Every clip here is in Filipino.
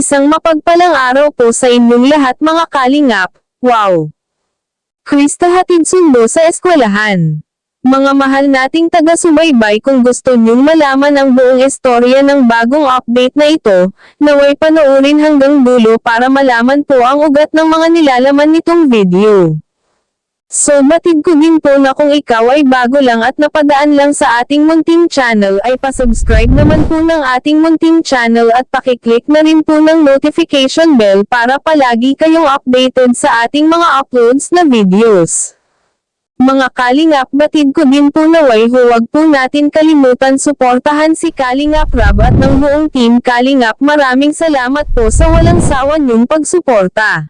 Isang mapagpalang araw po sa inyong lahat mga kalingap, wow! Krista hatid sundo sa eskwelahan. Mga mahal nating taga-subaybay kung gusto nyong malaman ang buong istorya ng bagong update na ito, naway panoorin hanggang dulo para malaman po ang ugat ng mga nilalaman nitong video. So batid ko din po na kung ikaw ay bago lang at napadaan lang sa ating munting channel ay pasubscribe naman po ng ating munting channel at pakiclick na rin po ng notification bell para palagi kayong updated sa ating mga uploads na videos. Mga Kalingap batid ko din po naway huwag po natin kalimutan suportahan si Kalingap Rab at ng buong team Kalingap maraming salamat po sa walang sawa niyong pagsuporta.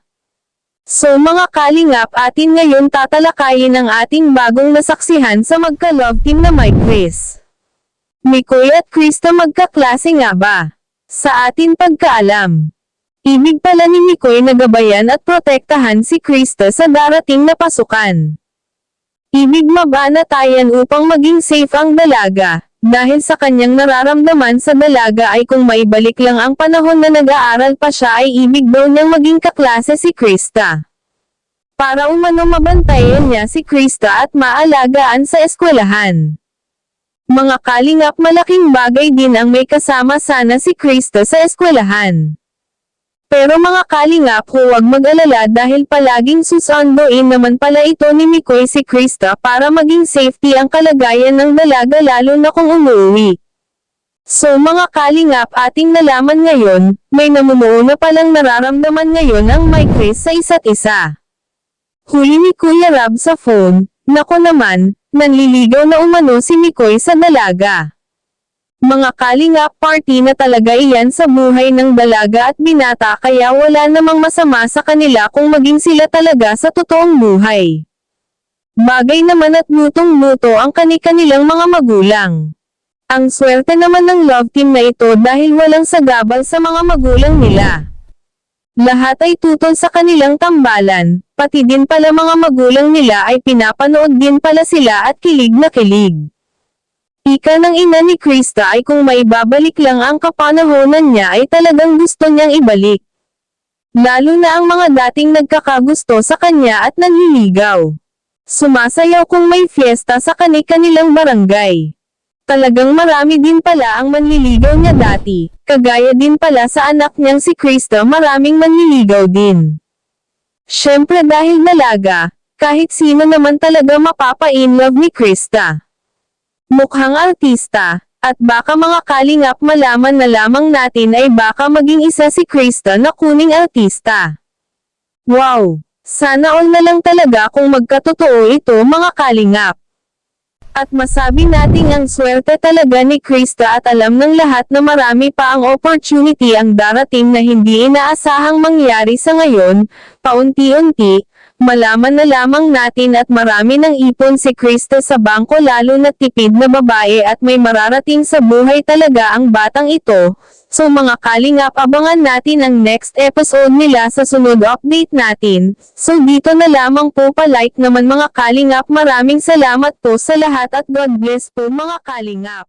So mga kalingap atin ngayon tatalakayin ang ating bagong nasaksihan sa magka-love team na Mike Chris. Mikoy at Krista magkaklase nga ba? Sa atin pagkaalam. Ibig pala ni Mikoy na gabayan at protektahan si Krista sa darating na pasukan. Ibig mabanatayan upang maging safe ang dalaga, dahil sa kanyang nararamdaman sa dalaga ay kung maibalik lang ang panahon na nag-aaral pa siya ay ibig daw niyang maging kaklase si Krista. Para umano mabantayan niya si Krista at maalagaan sa eskwelahan. Mga kalingap malaking bagay din ang may kasama sana si Krista sa eskwelahan. Pero mga kalingap huwag mag-alala dahil palaging susunduin naman pala ito ni Mikoy si Krista para maging safety ang kalagayan ng dalaga lalo na kung umuwi. So mga kalingap ating nalaman ngayon, may namumuo na palang nararamdaman ngayon ang Chris sa isa't isa. Huli ni Kuya Rab sa phone, nako naman, nanliligaw na umano si Mikoy sa dalaga. Mga kalingap party na talaga iyan sa buhay ng dalaga at binata kaya wala namang masama sa kanila kung maging sila talaga sa totoong buhay. Bagay naman at mutong-muto ang kani-kanilang mga magulang. Ang swerte naman ng love team na ito dahil walang sagabal sa mga magulang nila. Lahat ay tutol sa kanilang tambalan, pati din pala mga magulang nila ay pinapanood din pala sila at kilig na kilig. Ika ng ina ni Krista ay kung maibabalik lang ang kapanahonan niya ay talagang gusto niyang ibalik. Lalo na ang mga dating nagkakagusto sa kanya at nanliligaw. Sumasayaw kung may fiesta sa kani-kanilang barangay. Talagang marami din pala ang manliligaw niya dati, kagaya din pala sa anak niyang si Krista maraming manliligaw din. Siyempre dahil dalaga, kahit sino naman talaga mapapa-inlove ni Krista. Mukhang artista, at baka mga kalingap malaman na lamang natin ay baka maging isa si Krista na kuning artista. Wow! Sana all na lang talaga kung magkatotoo ito mga kalingap. At masabi nating ang swerte talaga ni Krista at alam ng lahat na marami pa ang opportunity ang darating na hindi inaasahang mangyari sa ngayon, paunti-unti, malaman na lamang natin at marami ng ipon si Krista sa bangko lalo na tipid na babae at may mararating sa buhay talaga ang batang ito. So mga kalingap abangan natin ang next episode nila sa sunod update natin. So dito na lamang po pa-like naman mga kalingap maraming salamat po sa lahat at God bless po mga kalingap.